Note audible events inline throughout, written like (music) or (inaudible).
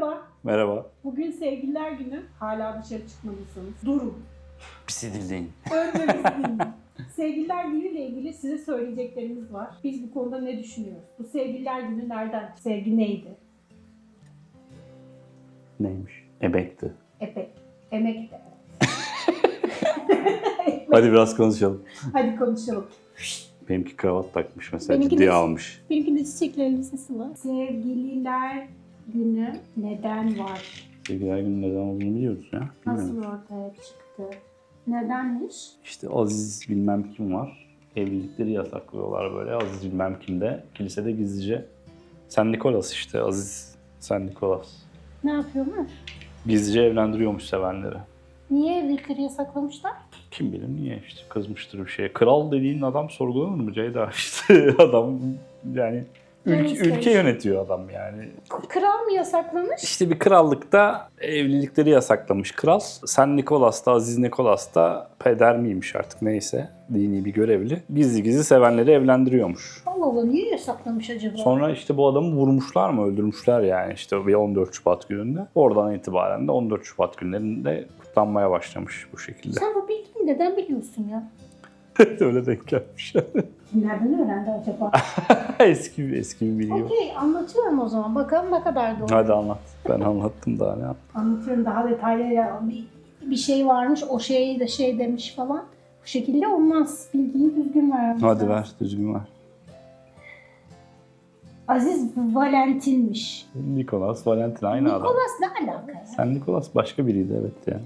Merhaba. Merhaba. Bugün sevgililer günü. Hala dışarı çıkmadıysanız durun. Dinleyin. Önce biz (laughs) dinleyin. Sevgililer günü ile ilgili size söyleyeceklerimiz var. Biz bu konuda ne düşünüyoruz? Bu sevgililer günü nereden? Sevgi neydi? Neymiş? Ebekti. Epek. Emek de. (laughs) Hadi biraz konuşalım. Hadi konuşalım. Benimki kravat takmış mesela Benimki ciddiye de- almış. Benimkinde çiçeklerin listesi var. Sevgililer günü neden var? Sevgililer günü neden olduğunu biliyoruz ya. Nasıl Bilmiyorum. ortaya çıktı? Nedenmiş? İşte Aziz bilmem kim var. Evlilikleri yasaklıyorlar böyle. Aziz bilmem kim de kilisede gizlice. Sen Nikolas işte Aziz. Sen Nikolas. Ne yapıyorlar? Gizlice evlendiriyormuş sevenleri. Niye evlilikleri yasaklamışlar? Kim bilir niye işte kızmıştır bir şeye. Kral dediğin adam sorgulanır mı Ceyda? (laughs) İşte adam yani ülke, Neyse ülke yönetiyor adam yani. Kral mı yasaklamış? İşte bir krallıkta evlilikleri yasaklamış kral. Sen Nikolas da Aziz Nikolas da peder miymiş artık neyse dini bir görevli. Gizli gizli sevenleri evlendiriyormuş. Allah Allah niye yasaklamış acaba? Sonra işte bu adamı vurmuşlar mı öldürmüşler yani işte bir 14 Şubat gününde. Oradan itibaren de 14 Şubat günlerinde kutlanmaya başlamış bu şekilde. Sen bu bilgiyi neden biliyorsun ya? (laughs) Öyle denk gelmiş. (laughs) Nereden öğrendi acaba? (laughs) eski bir eski bir bilgi. var. Okey anlatıyorum o zaman. Bakalım ne kadar doğru. Hadi anlat. Ben anlattım daha ne yapayım. Anlatıyorum daha detaylı bir, bir şey varmış o şeyi de şey demiş falan. Bu şekilde olmaz. Bilgiyi düzgün ver. Hadi ver düzgün ver. Aziz Valentin'miş. Nikolas, Valentin aynı adam. Nikolas ne alaka ya? Sen Nikolas başka biriydi evet ya.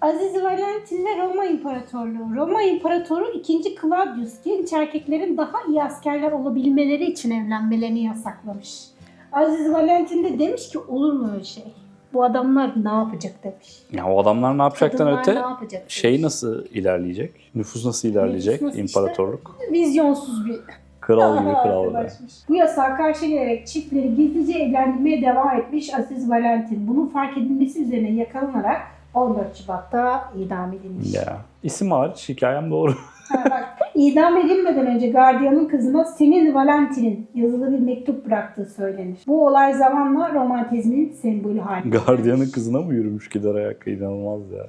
Aziz Valentin ve Roma İmparatorluğu. Roma İmparatoru 2. Claudius genç erkeklerin daha iyi askerler olabilmeleri için evlenmelerini yasaklamış. Aziz Valentin de demiş ki olur mu öyle şey? Bu adamlar ne yapacak demiş. Ya o adamlar ne yapacaktan Kadınlar öte ne yapacak demiş. şey nasıl ilerleyecek? Nüfus nasıl ilerleyecek? Nüfus nasıl İmparatorluk. Vizyonsuz bir (laughs) Kral gibi kral arkadaşmış. Bu yasağa karşı gelerek çiftleri gizlice evlendirmeye devam etmiş Aziz Valentin. Bunun fark edilmesi üzerine yakalanarak 14 Şubat'ta idam edilmiş. Ya. İsim hariç hikayem doğru. (laughs) Ha, bak, idam edilmeden önce gardiyanın kızına senin Valentin'in yazılı bir mektup bıraktığı söylenir. Bu olay zamanla romantizmin sembolü haline Gardiyanın kızına mı yürümüş gider ayak inanılmaz ya.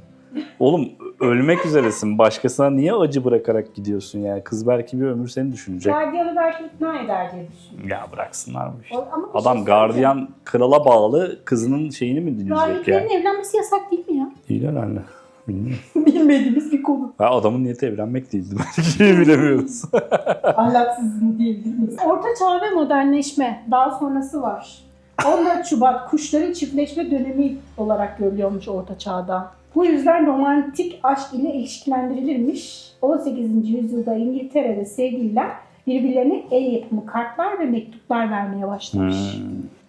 Oğlum ölmek üzeresin. Başkasına niye acı bırakarak gidiyorsun yani? Kız belki bir ömür seni düşünecek. Gardiyanı belki ikna eder diye düşünüyorum. Ya bıraksınlar mı işte. Ama bir şey Adam söyleyeceğim. gardiyan krala bağlı kızının şeyini mi dinleyecek ya? Rahiplerin evlenmesi yasak değil mi ya? Değil herhalde. Bilmiyorum. (laughs) Bilmediğimiz bir konu. Ha, adamın niyeti evlenmek değildi belki bilemiyoruz. (laughs) Ahlaksız mı diyebiliriz. Orta çağ ve modernleşme daha sonrası var. 14 Şubat kuşların çiftleşme dönemi olarak görülüyormuş Orta Çağ'da. Bu yüzden romantik aşk ile ilişkilendirilirmiş. 18. yüzyılda İngiltere'de sevgililer birbirlerine el yapımı kartlar ve mektuplar vermeye başlamış. Hmm.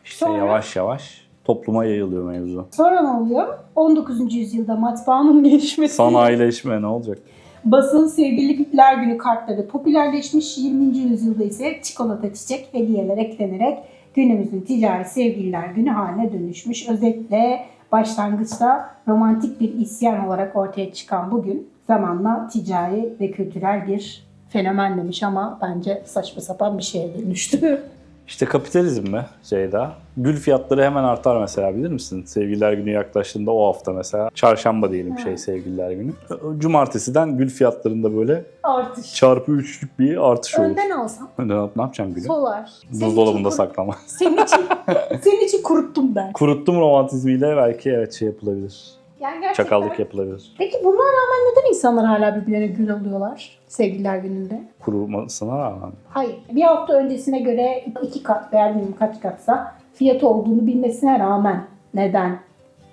İşte Sonra- yavaş yavaş topluma yayılıyor mevzu. Sonra ne oluyor? 19. yüzyılda matbaanın (laughs) gelişmesi. Sanayileşme ne olacak? Basın sevgililer günü kartları popülerleşmiş. 20. yüzyılda ise çikolata çiçek hediyeler eklenerek günümüzün ticari sevgililer günü haline dönüşmüş. Özetle başlangıçta romantik bir isyan olarak ortaya çıkan bugün zamanla ticari ve kültürel bir fenomen demiş ama bence saçma sapan bir şeye dönüştü. (laughs) İşte kapitalizm mi Ceyda? Gül fiyatları hemen artar mesela bilir misin? Sevgililer günü yaklaştığında o hafta mesela. Çarşamba diyelim şey sevgililer günü. Cumartesiden gül fiyatlarında böyle Artış. çarpı üçlük bir artış olur. Önden alsam Ne, yap- ne yapacağım gülü? solar. Buzdolabında saklama. Senin için, (laughs) senin için kuruttum ben. Kuruttum romantizmiyle belki evet şey yapılabilir. Yani gerçekten Çakallık yapılabilir. Peki buna rağmen neden insanlar hala birbirlerine gül alıyorlar sevgililer gününde? Kurumasına rağmen. Hayır. Bir hafta öncesine göre iki kat veya bilmem kaç katsa fiyatı olduğunu bilmesine rağmen neden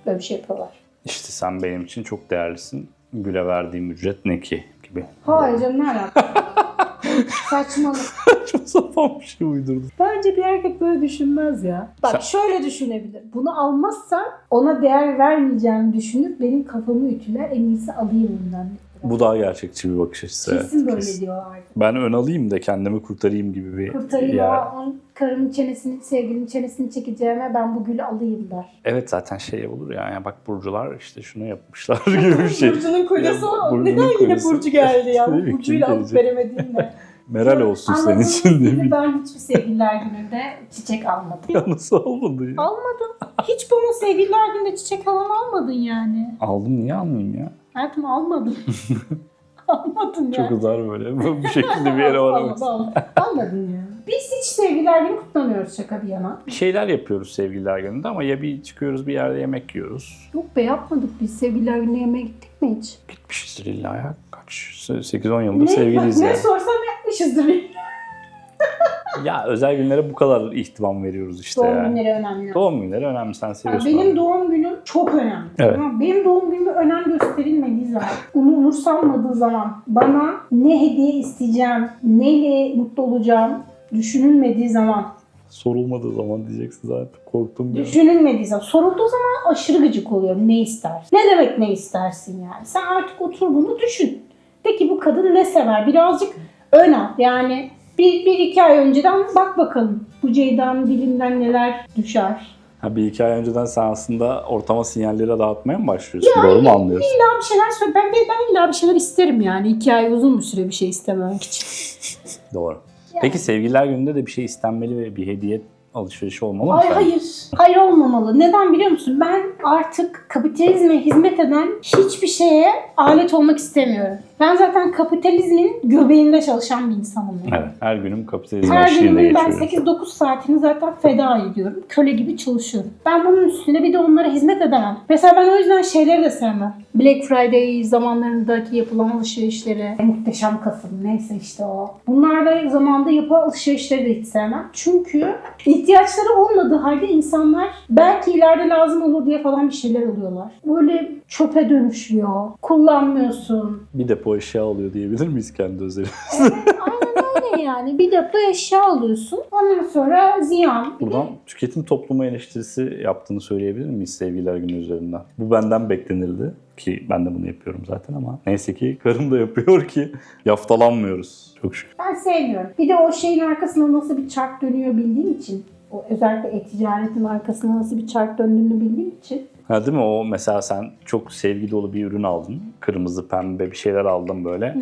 böyle bir şey yapıyorlar? İşte sen benim için çok değerlisin. Güle verdiğim ücret ne ki gibi. Hayır canım ne alaka? (laughs) Saçmalık. (laughs) Çok sapan bir şey uydurdun. Bence bir erkek böyle düşünmez ya. Bak şöyle düşünebilir. Bunu almazsam ona değer vermeyeceğimi düşünüp benim kafamı ütüler en iyisi alayım bundan. Bu daha gerçekçi bir bakış açısı. evet. Kesin böyle Kesin. diyorlardı. Ben ön alayım da kendimi kurtarayım gibi bir Kurtarayım yer. ama onun karımın çenesini, sevgilinin çenesini çekeceğime ben bu gülü alayım der. Evet zaten şey olur ya, yani bak Burcular işte şunu yapmışlar (laughs) gibi bir şey. Burcu'nun kocası Ya, o. Burcu'nun Neden yine kocası. Burcu geldi ya? (laughs) Değil mi? Kim Burcu'yla alıp gelecek? veremediğinle. Meral olsun senin Anladığınız için gibi değil mi? Ben hiçbir sevgililer gününde çiçek almadım. (laughs) Ya nasıl olmadı ya? Almadım. Hiç bana sevgililer günde çiçek falan almadın yani. Aldım niye almayayım ya? Hayatım almadın. (laughs) almadın ya. Çok uzar böyle. Bu şekilde bir yere (laughs) varamayız. Almadın, almadın ya. Biz hiç sevgililer günü kutlamıyoruz şaka bir yana. Bir şeyler yapıyoruz sevgililer gününde ama ya bir çıkıyoruz bir yerde yemek yiyoruz. Yok be yapmadık biz sevgililer gününe yemeğe gittik mi hiç? Gitmişizdir illa ya. Kaç? 8-10 yıldır sevgiliyiz ne yani. sorsam yapmışızdır. (laughs) Ya özel günlere bu kadar ihtimam veriyoruz işte Doğum ya. günleri önemli. Doğum günleri önemli sen Yani seviyorsun. benim abi. doğum günüm çok önemli. Evet. Benim doğum günüme önem gösterilmediği zaman, bunu umursanmadığı zaman, bana ne hediye isteyeceğim, neyle mutlu olacağım düşünülmediği zaman, Sorulmadığı zaman diyeceksin zaten. Korktum ya. düşünülmediği zaman, sorulduğu zaman aşırı gıcık oluyorum. Ne istersin? Ne demek ne istersin yani? Sen artık otur bunu düşün. Peki bu kadın ne sever? Birazcık ön al. Yani bir, bir iki ay önceden bak bakalım bu Ceyda'nın dilinden neler düşer. Ha, bir iki ay önceden sen aslında ortama sinyalleri dağıtmaya mı başlıyorsun? Doğru mu anlıyorsun? İlla bir şeyler söyle. Ben, ben, ben illa bir şeyler isterim yani. İki ay uzun bir süre bir şey istememek için. Doğru. Peki sevgililer gününde de bir şey istenmeli ve bir hediye alışverişi olmalı mı? Ay sence? hayır. Hayır olmamalı. Neden biliyor musun? Ben artık kapitalizme hizmet eden hiçbir şeye alet olmak istemiyorum. Ben zaten kapitalizmin göbeğinde çalışan bir insanım. yani. Evet. Her günüm kapitalizm Her günümün ben geçiyorum. 8-9 saatini zaten feda ediyorum. Köle gibi çalışıyorum. Ben bunun üstüne bir de onlara hizmet edemem. Mesela ben o yüzden şeyleri de sevmem. Black Friday zamanlarındaki yapılan alışverişleri, muhteşem Kasım neyse işte o. Bunlarla zamanda yapılan alışverişleri de hiç sevmem. Çünkü ihtiyaçları olmadığı halde insanlar belki ileride lazım olur diye falan bir şeyler alıyorlar. Böyle çöpe dönüşüyor. Kullanmıyorsun. Bir depo eşya alıyor diyebilir miyiz kendi özelimiz? Evet, aynen öyle yani. Bir depo eşya alıyorsun. Ondan sonra ziyan. Bir de- Buradan tüketim toplumu eleştirisi yaptığını söyleyebilir miyiz sevgililer günü üzerinden? Bu benden beklenirdi ki ben de bunu yapıyorum zaten ama neyse ki karım da yapıyor ki yaftalanmıyoruz. Çok şükür. Ben sevmiyorum. Bir de o şeyin arkasında nasıl bir çark dönüyor bildiğim için. O özellikle e-ticaretin arkasında nasıl bir çark döndüğünü bildiğim için. Ha değil mi o mesela sen çok sevgi dolu bir ürün aldın. Kırmızı, pembe bir şeyler aldın böyle.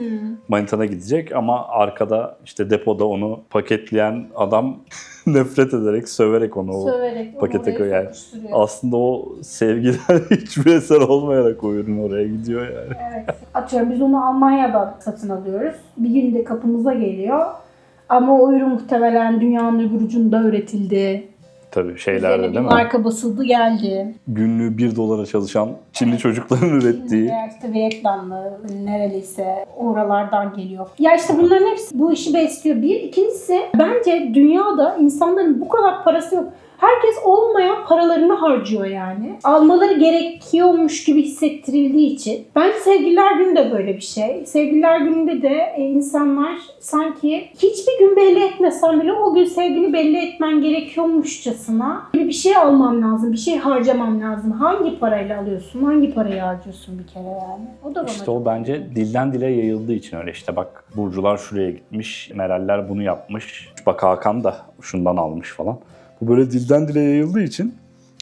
Manitana gidecek ama arkada işte depoda onu paketleyen adam (laughs) nefret ederek, söverek onu Söverek pakete oraya koy yani. Aslında o sevgiden (laughs) hiçbir eser olmayarak o ürün oraya gidiyor yani. Evet. Atıyorum biz onu Almanya'dan satın alıyoruz. Bir günde kapımıza geliyor. Ama o ürün muhtemelen dünyanın öbür ucunda üretildi. Tabii şeylerde değil mi? marka basıldı geldi. Günlüğü 1 dolara çalışan Çinli çocukların ürettiği. Ya işte Vietnamlı nereliyse oralardan geliyor. Ya işte bunların hepsi bu işi besliyor. Bir. ikincisi bence dünyada insanların bu kadar parası yok. Herkes olmayan paralarını harcıyor yani. Almaları gerekiyormuş gibi hissettirildiği için. Bence sevgililer günü de böyle bir şey. Sevgililer gününde de e, insanlar sanki hiçbir gün belli etmesen bile o gün sevgini belli etmen gerekiyormuşçasına bir şey almam lazım, bir şey harcamam lazım. Hangi parayla alıyorsun, hangi parayı harcıyorsun bir kere yani? O da bana İşte o bence dilden dile yayıldığı için öyle işte bak Burcular şuraya gitmiş, Meraller bunu yapmış, bak Hakan da şundan almış falan. Bu böyle dilden dile yayıldığı için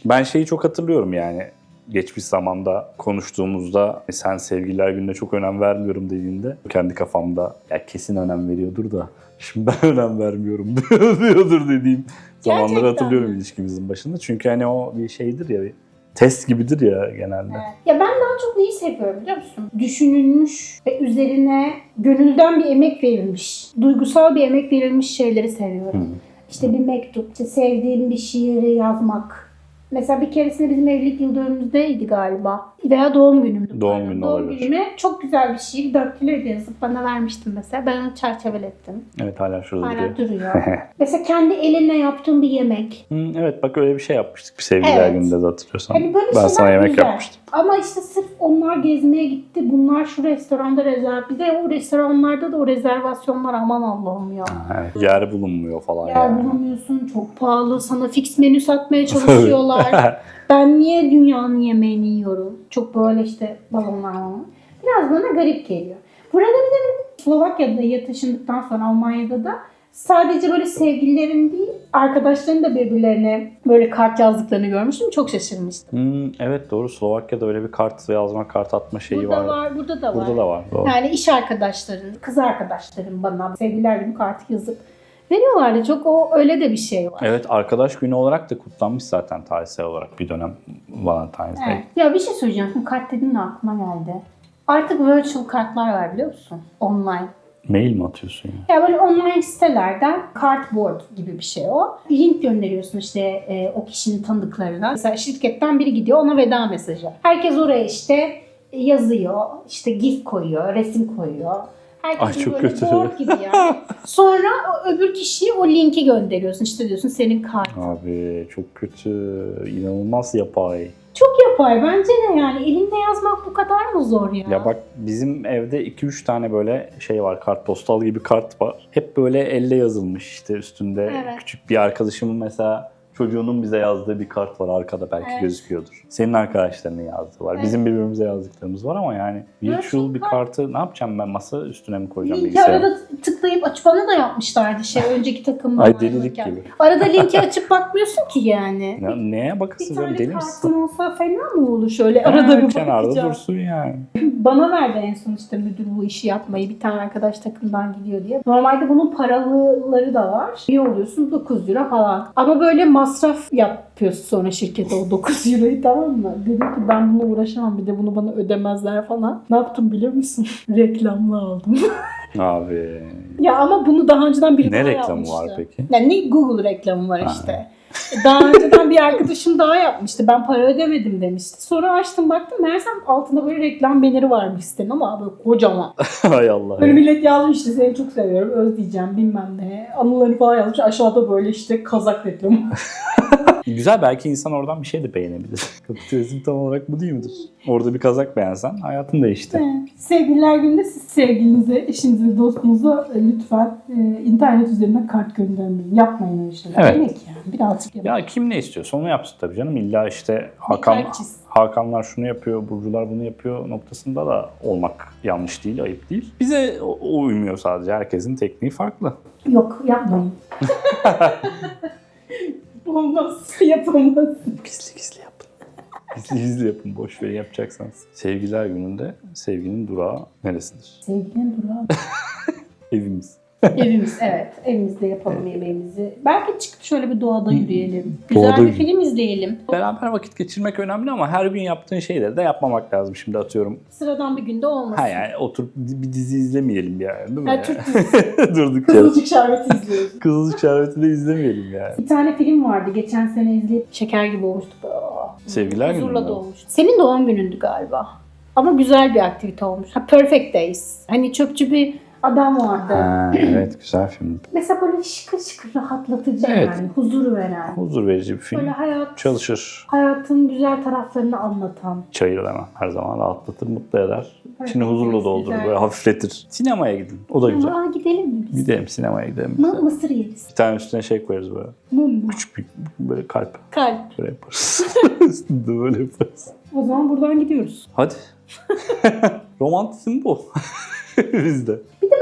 ben şeyi çok hatırlıyorum yani geçmiş zamanda konuştuğumuzda "E, sen sevgililer gününe çok önem vermiyorum dediğinde kendi kafamda ya kesin önem veriyordur da şimdi ben (laughs) önem vermiyorum (laughs) diyordur dediğim zamanları Gerçekten hatırlıyorum mi? ilişkimizin başında. Çünkü hani o bir şeydir ya bir test gibidir ya genelde. Evet. Ya ben daha çok neyi seviyorum biliyor musun? Düşünülmüş ve üzerine gönülden bir emek verilmiş, duygusal bir emek verilmiş şeyleri seviyorum. Hı. İşte bir mektup, işte sevdiğim bir şiiri yazmak. Mesela bir keresinde bizim evlilik yıl dönümümüzdeydi galiba. Veya doğum günümdü. Doğum günü Doğum olabilir. günüme çok güzel bir şiir döktüler yazıp bana vermiştim mesela. Ben onu çerçevelettim. Evet hala şurada duruyor. Hala duruyor. (laughs) mesela kendi elinle yaptığım bir yemek. Hı, evet bak öyle bir şey yapmıştık bir sevgililer Evet. gününde de hatırlıyorsan. Hani böyle ben şeyler sana yemek güzel. yapmıştım. Ama işte sırf onlar gezmeye gitti. Bunlar şu restoranda rezerv. Bir de o restoranlarda da o rezervasyonlar aman Allah'ım ya. Evet. Yer bulunmuyor falan Ya yani. bulamıyorsun çok pahalı. Sana fix menü satmaya (laughs) çalışıyorlar. (laughs) ben niye dünyanın yemeğini yiyorum? Çok böyle işte balonlar var. Biraz bana garip geliyor. Burada bir de Slovakya'da ya taşındıktan sonra Almanya'da da sadece böyle sevgililerin değil arkadaşların da birbirlerine böyle kart yazdıklarını görmüştüm. Çok şaşırmıştım. Hmm, evet doğru Slovakya'da öyle bir kart yazma kart atma şeyi burada var. var, burada da var. Burada da var. Doğru. Yani iş arkadaşların, kız arkadaşların bana sevgililer günü kartı yazıp Veriyorlardı çok o öyle de bir şey var. Evet arkadaş günü olarak da kutlanmış zaten tarihsel olarak bir dönem Valentine's Day. Evet. Ya bir şey söyleyeceğim. Şimdi kart dediğin de aklıma geldi. Artık virtual kartlar var biliyor musun? Online. Mail mi atıyorsun ya? Ya böyle online sitelerden cardboard gibi bir şey o. Link gönderiyorsun işte e, o kişinin tanıdıklarına. Mesela şirketten biri gidiyor ona veda mesajı. Herkes oraya işte yazıyor, işte gif koyuyor, resim koyuyor. Herkes Ay, çok böyle kötü. board gibi yani. Sonra öbür kişiye o linki gönderiyorsun. İşte diyorsun senin kart. Abi çok kötü. inanılmaz yapay. Çok yapay bence de yani. Elinde yazmak bu kadar mı zor ya? Ya bak bizim evde 2-3 tane böyle şey var kartpostal gibi kart var. Hep böyle elle yazılmış işte üstünde Evet. küçük bir arkadaşımın mesela çocuğunun bize yazdığı bir kart var arkada belki Evet. gözüküyordur. Senin arkadaşlarının yazdığı var. Evet. Bizim birbirimize yazdıklarımız var ama yani virtual bir kart. kartı ne yapacağım ben masa üstüne mi koyacağım Linki bilgisayara? arada tıklayıp aç bana da yapmışlardı şey önceki takımda. Ay delilik gibi. Arada linki açıp bakmıyorsun ki yani. Ya, neye Bir bakasın tane canım deli misin? kartım olsa fena mı olur şöyle Ha, arada bir kenarda bakacağım. dursun yani. (laughs) Bana verdi en son işte müdür bu işi yapmayı bir tane arkadaş takımdan gidiyor diye. Normalde bunun paralıları da var. İyi oluyorsun 9 euro falan. Ama böyle masraf yapıyorsun sonra şirkete o 9 (laughs) euroyu tamam mı? Dedim ki ben bununla uğraşamam bir de bunu bana ödemezler falan. Ne yaptım biliyor musun? (laughs) Reklamlı aldım. (laughs) Abi ya ama bunu daha önceden biri ne daha reklamı yapmıştı. var peki? Yani Google reklamı var Ha. Daha önceden bir arkadaşım daha yapmıştı. Ben para ödemedim demişti. Sonra açtım baktım meğersem altında böyle reklam banneri varmış sitenin ama böyle kocaman. (laughs) Hay Allah. Böyle millet yazmış işte seni çok seviyorum, özleyeceğim bilmem ne. Anılarını falan yazmış. Aşağıda böyle işte kazak reklamı. (laughs) Güzel belki insan oradan bir şey de beğenebilir. (laughs) Kapitalizm tam olarak bu değil midir? Orada bir kazak beğensen hayatın değişti. Sevgililer gününde siz sevgilinize, eşinize, dostunuza lütfen e, internet üzerinden kart göndermeyin. Yapmayın öyle şeyler. Evet. Demek yani birazcık yapın. Ya kim ne istiyorsa onu yapsın tabii canım. İlla işte Hakan. Hakanlar şunu yapıyor, Burcular bunu yapıyor noktasında da olmak yanlış değil, ayıp değil. Bize o uymuyor sadece. Herkesin tekniği farklı. Yok yapmayın. (laughs) Olmaz. (laughs) Yapamaz. Gizli gizli yapın. Gizli gizli yapın. Boş verin yapacaksanız. Sevgiler gününde sevginin durağı neresidir? Sevgilinin durağı. (laughs) Evimiz. (laughs) Evimiz evet. Evimizde yapalım yemeğimizi. Belki çıkıp şöyle bir doğada yürüyelim. Güzel Doğada bir yürü- film izleyelim. Beraber vakit geçirmek önemli ama her gün yaptığın şeyleri de yapmamak lazım. Şimdi atıyorum. Sıradan bir günde olmasın. Ha yani oturup bir dizi izlemeyelim yani değil mi? Ha, Türk dizisi. (laughs) Durduk yere. Kızılcık Şerbeti izliyoruz. Kızılcık Şerbeti de izlemeyelim yani. Bir tane film vardı. Geçen sene izleyip şeker gibi olmuştu. Aa, Sevgiler günü Huzurla mü? Senin doğum günündü galiba. Ama güzel bir aktivite olmuş. Ha, Perfect Days. Hani çöpçü bir adam vardı. Ha, evet güzel film. Mesela böyle şıkır şıkır rahatlatıcı Evet. yani. Huzur veren. Huzur verici bir Böyle film. hayat, Çalışır. hayatın güzel taraflarını anlatan. Çayır demem. Her zaman rahatlatır, mutlu eder. Evet, İçini huzurla doldurur, güzel. böyle hafifletir. Sinemaya gidin. O da güzel. Aa, gidelim mi biz? Gidelim sinemaya gidelim. Mı, mısır yeriz. Bir tane üstüne şey koyarız böyle. Mum mu? Küçük bir böyle kalp. Kalp. Böyle yaparız. (laughs) Üstünde böyle yaparız. O zaman buradan gidiyoruz. Hadi. (laughs) Romantizm bu. (laughs) Bizde. Böyle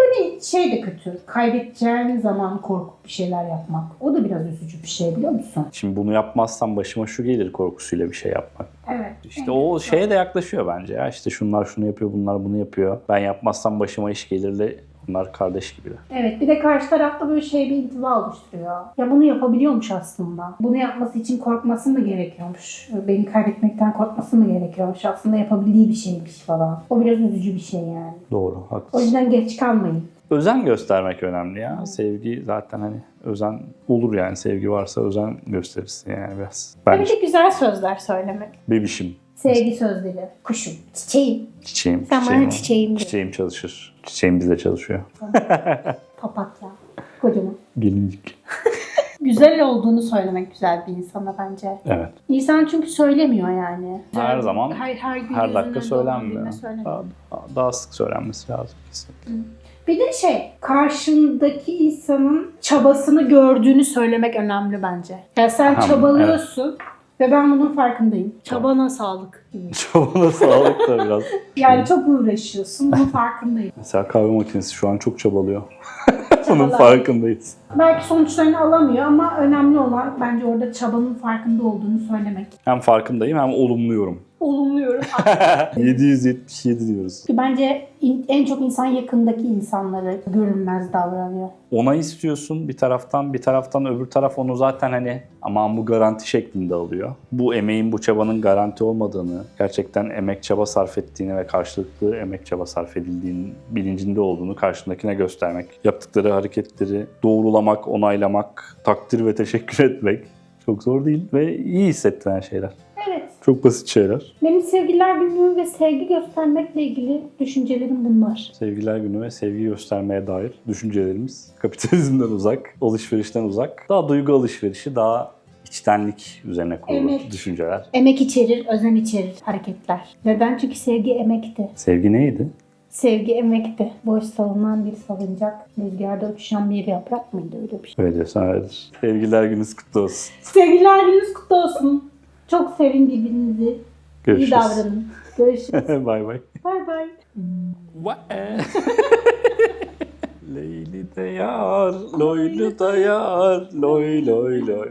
şey de kötü. Kaybedeceğin zaman korkup bir şeyler yapmak. O da biraz üzücü bir şey biliyor musun? Şimdi bunu yapmazsam başıma şu gelir korkusuyla bir şey yapmak. Evet. İşte o şeye de yaklaşıyor bence ya. İşte şunlar şunu yapıyor, bunlar bunu yapıyor. Ben yapmazsam başıma iş gelirle bunlar kardeş gibiler. Evet bir de karşı tarafta böyle şey bir intiba oluşturuyor. Ya bunu yapabiliyormuş aslında. Bunu yapması için korkması mı gerekiyormuş? Beni kaybetmekten korkması mı gerekiyormuş? Aslında yapabildiği bir şeymiş falan. O biraz üzücü bir şey yani. Doğru, O haklısın. yüzden geç kalmayın. Özen göstermek önemli ya. Sevgi zaten hani özen olur yani. Sevgi varsa özen gösterirsin yani biraz. Bir Bence de güzel sözler söylemek. bebişim, Sevgi sözleri. Kuşum. Çiçeğim. çiçeğim, Sen çiçeğim, bana çiçeğim çiçeğim çalışır. Çiçeğim bizde çalışıyor. (laughs) Papatya. Kocaman. Gelincik. (laughs) Güzel olduğunu söylemek güzel bir insana bence. Evet. İnsan çünkü söylemiyor yani. Her zaman, her, her, gün Her yüzünden dakika söylenmiyor. söylemiyor. Daha, daha, daha sık söylenmesi lazım kesin. Bir de şey, karşındaki insanın çabasını gördüğünü söylemek önemli bence. Ya sen Tamam, çabalıyorsun ve ben bunun farkındayım. Çabana sağlık. Çabana sağlık da biraz. (laughs) Yani çok uğraşıyorsun, bunun farkındayım. Mesela kahve makinesi şu an çok çabalıyor. (laughs) Bunun Çabalar. farkındayız. Belki sonuçlarını alamıyor ama önemli olan bence orada çabanın farkında olduğunu söylemek. Hem farkındayım hem olumluyorum. Olumluyorum. (laughs) diyorum. 777 diyoruz. Bence in- en çok insan yakındaki insanlara görünmez davranıyor. Ona istiyorsun bir taraftan, bir taraftan öbür taraf onu zaten hani aman bu garanti şeklinde alıyor. Bu emeğin, bu çabanın garanti olmadığını, gerçekten emek çaba sarf ettiğini ve karşılıklı emek çaba sarf edildiğinin bilincinde olduğunu karşındakine göstermek. Yaptıkları hareketleri doğrulamak, onaylamak, takdir ve teşekkür etmek çok zor değil ve iyi hissettiren şeyler. Çok basit şeyler. Benim sevgililer günü ve sevgi göstermekle ilgili düşüncelerim bunlar. Sevgiler günü ve sevgi göstermeye dair düşüncelerimiz kapitalizmden uzak, alışverişten uzak. Daha duygu alışverişi, daha içtenlik üzerine kurulu Emek. düşünceler. Emek içerir, özen içerir hareketler. Neden? Çünkü sevgi emekti. Sevgi neydi? Sevgi emekti. Boş salınan bir salıncak, rüzgarda uçuşan bir yaprak mıydı öyle bir şey? Öyle diyorsan öyledir. Sevgiler gününüz kutlu olsun. Sevgililer gününüz kutlu olsun. Çok sevin birbirinizi. İyi Görüşürüz. davranın. Görüşürüz. (laughs) bay bay. bay bay. (laughs) Leyli de yar, loylu da yar, loy loy loy.